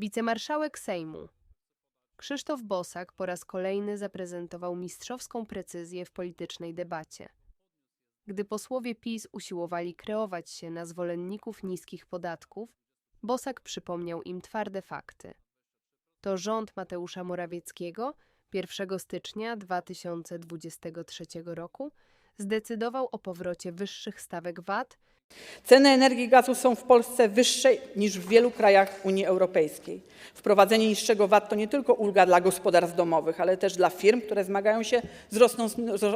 Wicemarszałek Sejmu Krzysztof Bosak po raz kolejny zaprezentował mistrzowską precyzję w politycznej debacie. Gdy posłowie PiS usiłowali kreować się na zwolenników niskich podatków, Bosak przypomniał im twarde fakty. To rząd Mateusza Morawieckiego 1 stycznia 2023 roku zdecydował o powrocie wyższych stawek VAT Ceny energii i gazu są w Polsce wyższe niż w wielu krajach Unii Europejskiej. Wprowadzenie niższego VAT to nie tylko ulga dla gospodarstw domowych, ale też dla firm, które zmagają się z, rosną,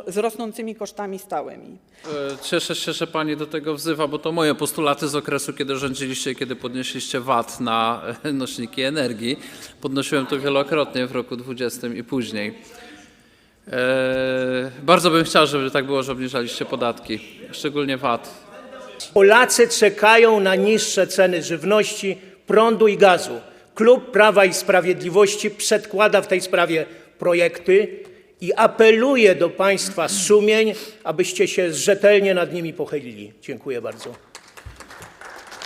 z rosnącymi kosztami stałymi. E, Cieszę się, że Pani do tego wzywa, bo to moje postulaty z okresu, kiedy rządziliście i kiedy podnieśliście VAT na e, nośniki energii. Podnosiłem to wielokrotnie w roku 20 i później. E, Bardzo bym chciał, żeby tak było, że obniżaliście podatki, szczególnie VAT. Polacy czekają na niższe ceny żywności, prądu i gazu. Klub Prawa i Sprawiedliwości przedkłada w tej sprawie projekty i apeluje do Państwa sumień, abyście się rzetelnie nad nimi pochylili. Dziękuję bardzo.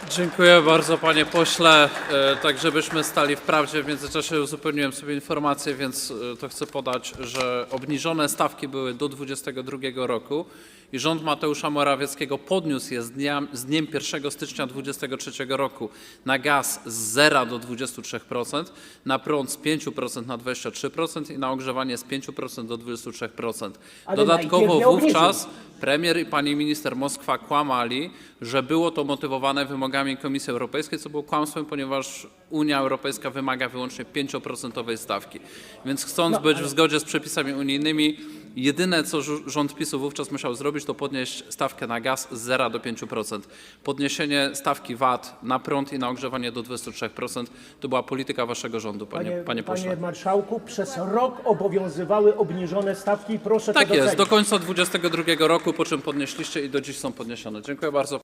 Dziękuję bardzo panie pośle. E, Tak żebyśmy stali w prawdzie, w międzyczasie uzupełniłem sobie informację, więc e, to chcę podać, że obniżone stawki były do 2022 roku i rząd Mateusza Morawieckiego podniósł je z, dnia, z dniem 1 stycznia 2023 roku na gaz z 0 do 23%, na prąd z 5% na 23% i na ogrzewanie z 5% do 23%. Ale Dodatkowo wówczas Premier i pani minister Moskwa kłamali, że było to motywowane wymogami Komisji Europejskiej, co było kłamstwem, ponieważ Unia Europejska wymaga wyłącznie 5% stawki. Więc chcąc być w zgodzie z przepisami unijnymi, jedyne co rząd PiSu wówczas musiał zrobić, to podnieść stawkę na gaz z 0 do 5%. Podniesienie stawki VAT na prąd i na ogrzewanie do 23% to była polityka waszego rządu, panie, panie pośle. panie marszałku, przez rok obowiązywały obniżone stawki. Proszę Tak jest, docenić. do końca 2022 roku, po czym podnieśliście i do dziś są podniesione. Dziękuję bardzo.